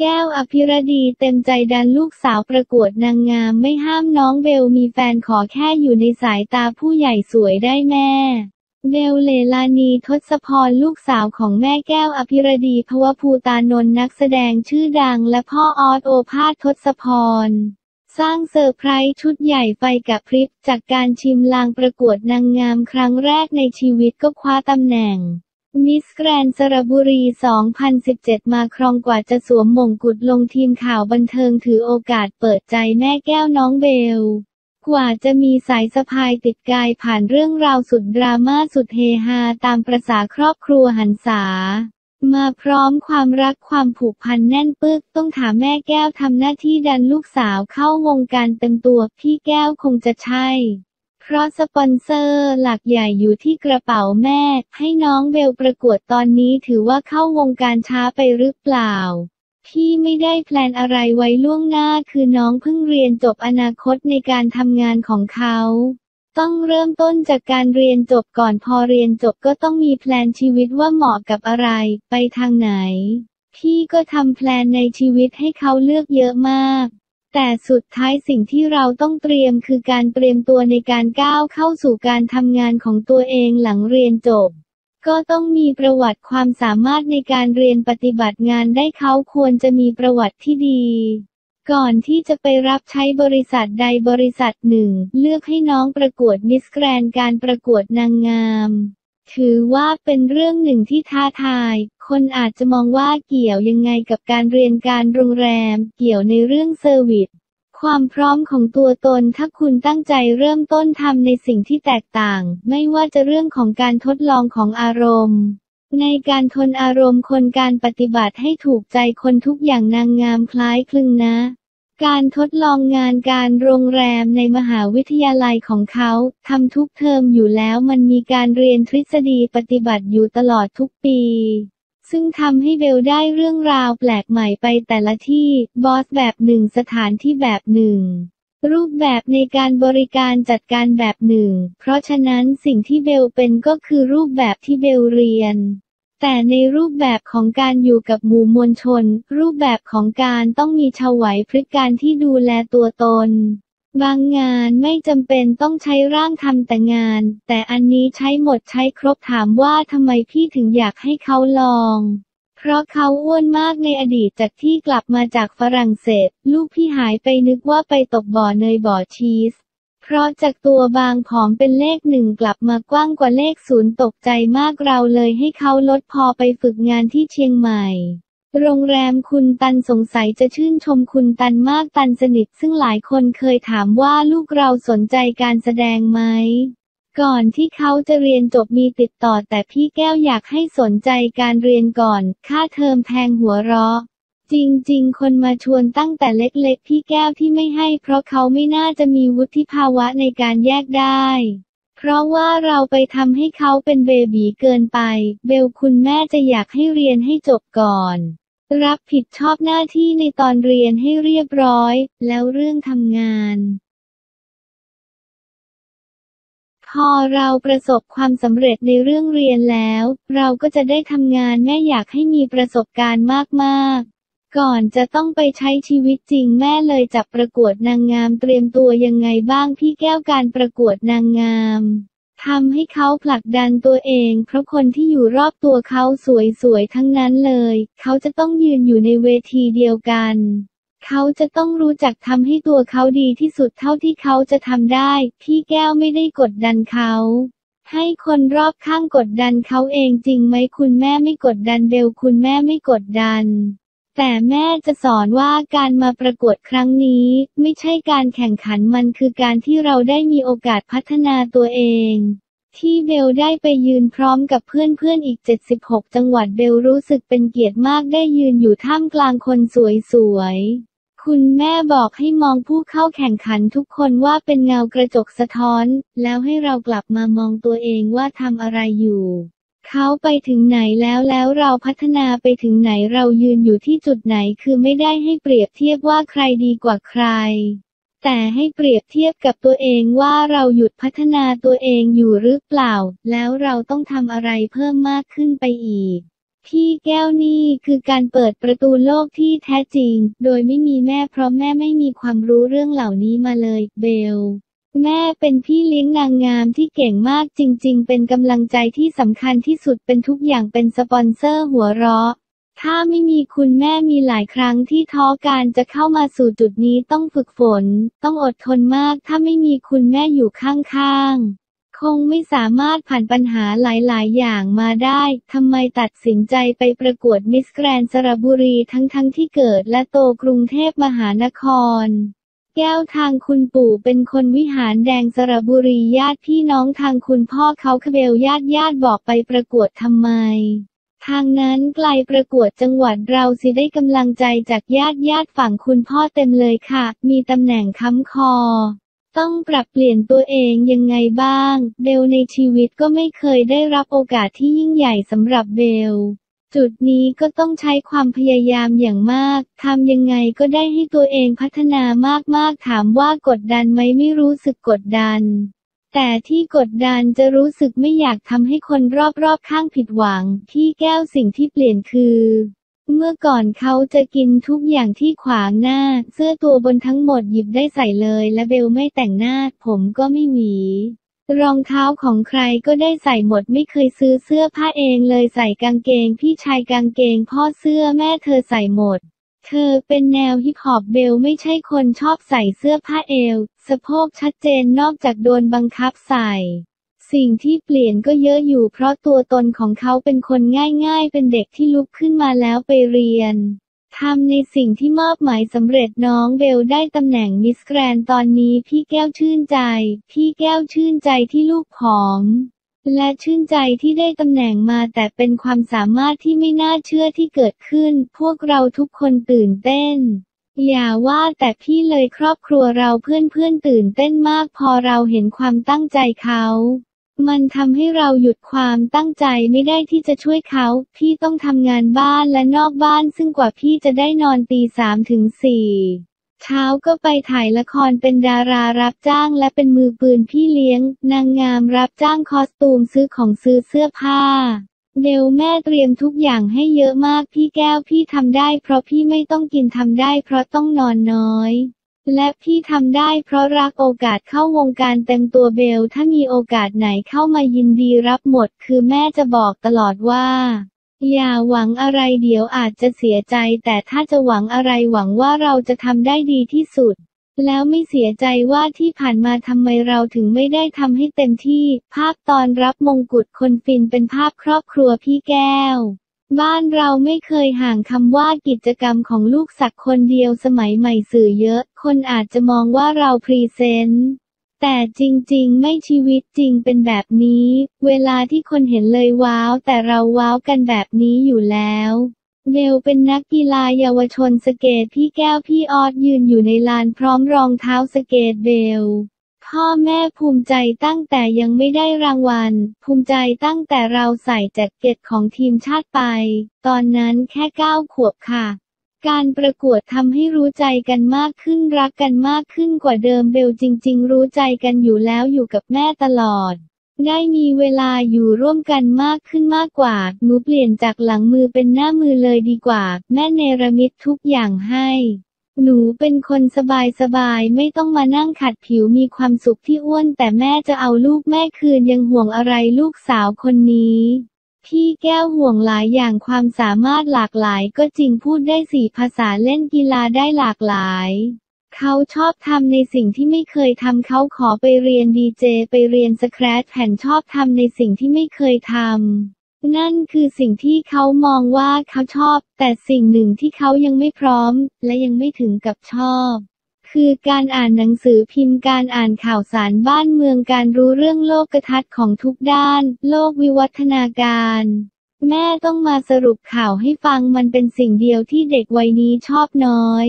แก้วอภิรดีเต็มใจดันลูกสาวประกวดนางงามไม่ห้ามน้องเบลมีแฟนขอแค่อยู่ในสายตาผู้ใหญ่สวยได้แม่เบลเลลานีทศพรลูกสาวของแม่แก้วอภิรดีพวภูตานนท์นักแสดงชื่อดังและพ่อออสโอภาสทศพร สร้างเซอร์ไพรส์ชุดใหญ่ไฟกับพริบจากการชิมลางประกวดนางงามครั้งแรกในชีวิตก็คว้าตำแหน่ง มิสแกรนสระบุรี 2017 มาครองกว่าจะสวมมงกุฎลงทีมข่าวบันเทิงถือโอกาสเปิดใจแม่แก้วน้องเบล กว่าจะมีสายสะพายติดกายผ่านเรื่องราวสุดดราม่าสุดเฮฮาตามประษาครอบครัวหันษา มาพร้อมความรักความผูกพันแน่นปึกต้องถามแม่แก้วทำหน้าที่ดันลูกสาวเข้าวงการเต็มตัวพี่แก้วคงจะใช่ เพราะสปอนเซอร์หลักใหญ่อยู่ที่กระเป๋าแม่ ให้น้องเบลประกวดตอนนี้ถือว่าเข้าวงการช้าไปหรือเปล่า พี่ไม่ได้แพลนอะไรไว้ล่วงหน้าคือน้องเพิ่งเรียนจบอนาคตในการทำงานของเขา ต้องเริ่มต้นจากการเรียนจบก่อนพอเรียนจบก็ต้องมีแพลนชีวิตว่าเหมาะกับอะไร ไปทางไหน พี่ก็ทำแพลนในชีวิตให้เขาเลือกเยอะมาก แต่สุดท้ายสิ่งที่เราต้องเตรียมคือการเตรียมตัวในการก้าวเข้าสู่การทำงานของตัวเองหลังเรียนจบ ก็ต้องมีประวัติความสามารถในการเรียนปฏิบัติงานได้เขาควรจะมีประวัติที่ดี ก่อนที่จะไปรับใช้บริษัทใดบริษัทหนึ่ง เลือกให้น้องประกวดมิสแกรนการประกวดนางงาม ถือว่าเป็นเรื่องหนึ่งที่ท้าทาย คนอาจจะมองว่าเกี่ยวยังไงกับการเรียนการโรงแรม เกี่ยวในเรื่องเซอร์วิส ความพร้อมของตัวตน ถ้าคุณตั้งใจเริ่มต้นทำในสิ่งที่แตกต่าง ไม่ว่าจะเรื่องของการทดลองของอารมณ์ ในการทนอารมณ์คนการปฏิบัติให้ถูกใจคนทุกอย่างนางงามคล้ายคลึงนะ การทดลองงานการโรงแรมในมหาวิทยาลัยของเขาทำทุกเทอมอยู่แล้วมันมีการเรียนทฤษฎีปฏิบัติอยู่ตลอดทุกปี ซึ่งทำให้เบลได้เรื่องราวแปลกใหม่ไปแต่ละที่บอสแบบหนึ่งสถานที่แบบหนึ่ง รูปแบบในการบริการจัดการแบบหนึ่ง เพราะฉะนั้นสิ่งที่เบลเป็นก็คือรูปแบบที่เบลเรียน แต่ในรูปแบบของการอยู่กับหมู่มวลชน รูปแบบของการต้องมีชาวไหวพริบการที่ดูแลตัวตน บางงานไม่จำเป็นต้องใช้ร่างทำแต่งาน แต่อันนี้ใช้หมดใช้ครบถามว่าทำไมพี่ถึงอยากให้เขาลอง เพราะเขาอ้วนมากในอดีตจากที่กลับมาจากฝรั่งเศส ลูกพี่หายไปนึกว่าไปตกบ่อเนยบ่อชีส เพราะจากตัวบางผอมเป็นเลขหนึ่งกลับมากว้างกว่าเลขศูนย์ตกใจมากเราเลยให้เขาลดพอไปฝึกงานที่เชียงใหม่ โรงแรมคุณตันสงสัยจะชื่นชมคุณตันมากตันสนิท ซึ่งหลายคนเคยถามว่าลูกเราสนใจการแสดงไหม ก่อนที่เขาจะเรียนจบมีติดต่อแต่พี่แก้วอยากให้สนใจการเรียนก่อน ค่าเทอมแพงหัวเราะ จริง ๆ คนมาชวนตั้งแต่เล็กๆ พี่แก้วที่ไม่ให้ เพราะเขาไม่น่าจะมีวุฒิภาวะในการแยกได้ เพราะว่าเราไปทำให้เขาเป็นเบบีเกินไป เบลคุณแม่จะอยากให้เรียนให้จบก่อน รับผิดชอบหน้าที่ในตอนเรียนให้เรียบร้อย แล้วเรื่องทำงานพอเราประสบความสำเร็จในเรื่องเรียนแล้ว เราก็จะได้ทำงานแม่อยากให้มีประสบการณ์มากๆ ก่อนจะต้องไปใช้ชีวิตจริงแม่เลยจับประกวดนางงามเตรียมตัวยังไงบ้างพี่แก้วการประกวดนางงามทำให้เขาผลักดันตัวเอง เพราะคนที่อยู่รอบตัวเขาสวยๆทั้งนั้นเลย เขาจะต้องยืนอยู่ในเวทีเดียวกัน เขาจะต้องรู้จักทำให้ตัวเขาดีที่สุดเท่าที่เขาจะทำได้ พี่แก้วไม่ได้กดดันเขาให้คนรอบข้างกดดันเขาเองจริงไหมคุณแม่ไม่กดดันเบลคุณแม่ไม่กดดัน แต่แม่จะสอนว่าการมาประกวดครั้งนี้ ไม่ใช่การแข่งขันมันคือการที่เราได้มีโอกาสพัฒนาตัวเอง ที่เบลได้ไปยืนพร้อมกับเพื่อนๆอีก 76 จังหวัดเบลรู้สึกเป็นเกียรติมากได้ยืนอยู่ท่ามกลางคนสวยๆ คุณแม่บอกให้มองผู้เข้าแข่งขันทุกคนว่าเป็นเงากระจกสะท้อน แล้วให้เรากลับมามองตัวเองว่าทำอะไรอยู่ เขาไปถึงไหนแล้วแล้วเราพัฒนาไปถึงไหนเรายืนอยู่ที่จุดไหนคือไม่ได้ให้เปรียบเทียบว่าใครดีกว่าใคร แต่ให้เปรียบเทียบกับตัวเองว่าเราหยุดพัฒนาตัวเองอยู่หรือเปล่า แล้วเราต้องทำอะไรเพิ่มมากขึ้นไปอีก พี่แก้วนี่คือการเปิดประตูโลกที่แท้จริง โดยไม่มีแม่เพราะแม่ไม่มีความรู้เรื่องเหล่านี้มาเลย เบล แม่เป็นพี่เลี้ยงนางงามที่เก่งมากจริง ๆ เป็นกำลังใจที่สำคัญที่สุดเป็นทุกอย่างเป็นสปอนเซอร์หัวเราะ ถ้าไม่มีคุณแม่มีหลายครั้งที่ท้อการจะเข้ามาสู่จุดนี้ต้องฝึกฝน ต้องอดทนมากถ้าไม่มีคุณแม่อยู่ข้างๆ คงไม่สามารถผ่านปัญหาหลายๆ อย่างมาได้ทำไมตัดสินใจไปประกวดมิสแกรนสระบุรีทั้งๆทที่เกิดและโตกรุงเทพมหานคร แก้วทางคุณปู่เป็นคนวิหารแดงสระบุรีญาติพี่น้องทางคุณพ่อเขาคเบลญาติญาติบอกไปประกวดทำไม ทางนั้นไกลประกวดจังหวัดเราสิได้กำลังใจจากญาติญาติฝั่งคุณพ่อเต็มเลยค่ะ มีตำแหน่งค้ำคอ ต้องปรับเปลี่ยนตัวเองยังไงบ้าง เบลในชีวิตก็ไม่เคยได้รับโอกาสที่ยิ่งใหญ่สำหรับเบล จุดนี้ก็ต้องใช้ความพยายามอย่างมาก ทำยังไงก็ได้ให้ตัวเองพัฒนามากๆ ถามว่ากดดันไหมไม่รู้สึกกดดัน แต่ที่กดดันจะรู้สึกไม่อยากทำให้คนรอบๆข้างผิดหวัง ที่แก้วสิ่งที่เปลี่ยนคือเมื่อก่อนเขาจะกินทุกอย่างที่ขวางหน้า เสื้อตัวบนทั้งหมดหยิบได้ใส่เลย และเบลไม่แต่งหน้า ผมก็ไม่หวี รองเท้าของใครก็ได้ใส่หมดไม่เคยซื้อเสื้อผ้าเองเลยใส่กางเกงพี่ชายกางเกงพ่อเสื้อแม่เธอใส่หมด เธอเป็นแนวฮิปฮอปเบลไม่ใช่คนชอบใส่เสื้อผ้าเอว สะโพกชัดเจนนอกจากโดนบังคับใส่ สิ่งที่เปลี่ยนก็เยอะอยู่เพราะตัวตนของเขาเป็นคนง่ายๆ เป็นเด็กที่ลุกขึ้นมาแล้วไปเรียน ทำในสิ่งที่มอบหมายสำเร็จน้องเบลได้ตำแหน่งมิสแกรนตอนนี้พี่แก้วชื่นใจ พี่แก้วชื่นใจที่ลูกผอม และชื่นใจที่ได้ตำแหน่งมาแต่เป็นความสามารถที่ไม่น่าเชื่อที่เกิดขึ้น พวกเราทุกคนตื่นเต้น อย่าว่าแต่พี่เลยครอบครัวเราเพื่อนๆตื่นเต้นมากพอเราเห็นความตั้งใจเขา มันทำให้เราหยุดความตั้งใจไม่ได้ที่จะช่วยเขา พี่ต้องทำงานบ้านและนอกบ้านซึ่งกว่าพี่จะได้นอนตีสามถึงสี่เช้าก็ไปถ่ายละครเป็นดารารับจ้างและเป็นมือปืนพี่เลี้ยง นางงามรับจ้างคอสตูมซื้อของซื้อเสื้อผ้า เบลแม่เตรียมทุกอย่างให้เยอะมากพี่แก้วพี่ทำได้ เพราะพี่ไม่ต้องกินทำได้ เพราะต้องนอนน้อย และพี่ทำได้เพราะรักโอกาสเข้าวงการเต็มตัวเบลถ้ามีโอกาสไหนเข้ามายินดีรับหมด คือแม่จะบอกตลอดว่า อย่าหวังอะไรเดี๋ยวอาจจะเสียใจ แต่ถ้าจะหวังอะไรหวังว่าเราจะทำได้ดีที่สุด แล้วไม่เสียใจว่าที่ผ่านมาทำไมเราถึงไม่ได้ทำให้เต็มที่ ภาพตอนรับมงกุฎคนฟินเป็นภาพครอบครัวพี่แก้ว บ้านเราไม่เคยห่างคำว่ากิจกรรมของลูกสักคนเดียวสมัยใหม่สื่อเยอะ คนอาจจะมองว่าเราพรีเซนต์แต่จริงๆ ไม่ชีวิตจริงเป็นแบบนี้ เวลาที่คนเห็นเลยว้าว แต่เราว้าวกันแบบนี้อยู่แล้วเบลเป็นนักกีฬาเยาวชนสเกตพี่แก้วพี่ออดยืนอยู่ในลานพร้อมรองเท้าสเกตเบล พ่อแม่ภูมิใจตั้งแต่ยังไม่ได้รางวัล ภูมิใจตั้งแต่เราใส่แจ็คเก็ตของทีมชาติไป ตอนนั้นแค่เก้าขวบค่ะ การประกวดทำให้รู้ใจกันมากขึ้นรักกันมากขึ้นกว่าเดิมเบลจริง ๆ รู้ใจกันอยู่แล้วอยู่กับแม่ตลอด ได้มีเวลาอยู่ร่วมกันมากขึ้นมากกว่า หนูเปลี่ยนจากหลังมือเป็นหน้ามือเลยดีกว่า แม่เนรมิตทุกอย่างให้ หนูเป็นคนสบายสบายๆไม่ต้องมานั่งขัดผิวมีความสุขที่อ้วน แต่แม่จะเอาลูกแม่คืนยังห่วงอะไรลูกสาวคนนี้ พี่แก้วห่วงหลายอย่างความสามารถหลากหลายก็จริงพูดได้สี่ภาษาเล่นกีฬาได้หลากหลาย เขาชอบทำในสิ่งที่ไม่เคยทำเขาขอไปเรียนดีเจไปเรียนสแครตแผ่นชอบทำในสิ่งที่ไม่เคยทำ นั่นคือสิ่งที่เขามองว่าเขาชอบ แต่สิ่งหนึ่งที่เขายังไม่พร้อม และยังไม่ถึงกับชอบคือการอ่านหนังสือพิมพ์การอ่านข่าวสารบ้านเมืองการรู้เรื่องโลกทัศน์ของทุกด้าน โลกวิวัฒนาการ แม่ต้องมาสรุปข่าวให้ฟังมันเป็นสิ่งเดียวที่เด็กวัยนี้ชอบน้อย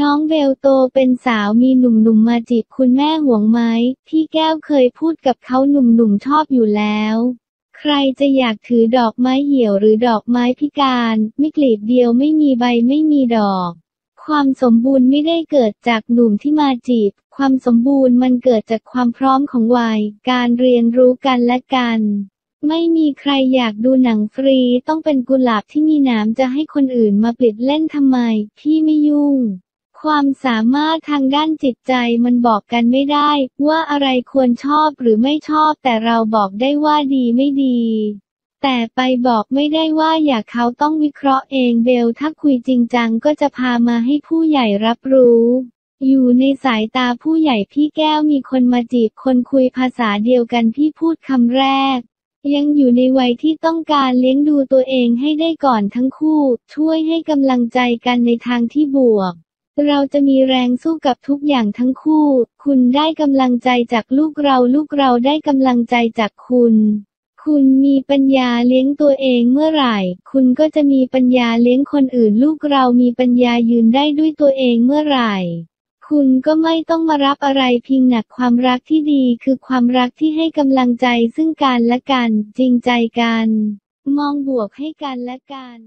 น้องเบลโตเป็นสาวมีหนุ่มๆมาจีบคุณแม่ห่วงไหมพี่แก้วเคยพูดกับเขาหนุ่มๆชอบอยู่แล้ว ใครจะอยากถือดอกไม้เหี่ยวหรือดอกไม้พิการ ไม่กลีบเดียวไม่มีใบไม่มีดอก ความสมบูรณ์ไม่ได้เกิดจากหนุ่มที่มาจีบ ความสมบูรณ์มันเกิดจากความพร้อมของวัย การเรียนรู้กันและกัน ไม่มีใครอยากดูหนังฟรี ต้องเป็นกุหลาบที่มีหนามจะให้คนอื่นมาปิดเล่นทำไม พี่ไม่ยุ่ง ความสามารถทางด้านจิตใจมันบอกกันไม่ได้ ว่าอะไรควรชอบหรือไม่ชอบแต่เราบอกได้ว่าดีไม่ดี แต่ไปบอกไม่ได้ว่าอยากเขาต้องวิเคราะห์เองเบลถ้าคุยจริงจังก็จะพามาให้ผู้ใหญ่รับรู้ อยู่ในสายตาผู้ใหญ่พี่แก้วมีคนมาจีบคนคุยภาษาเดียวกันพี่พูดคำแรกยังอยู่ในวัยที่ต้องการเลี้ยงดูตัวเองให้ได้ก่อนทั้งคู่ ช่วยให้กำลังใจกันในทางที่บวก เราจะมีแรงสู้กับทุกอย่างทั้งคู่ คุณได้กำลังใจจากลูกเรา ลูกเราได้กำลังใจจากคุณ คุณมีปัญญาเลี้ยงตัวเองเมื่อไหร่ คุณก็จะมีปัญญาเลี้ยงคนอื่น ลูกเรามีปัญญายืนได้ด้วยตัวเองเมื่อไหร่ คุณก็ไม่ต้องมารับอะไรเพิงหนักความรักที่ดีคือความรักที่ให้กำลังใจซึ่งกันและกัน จริงใจกัน มองบวกให้กันและกัน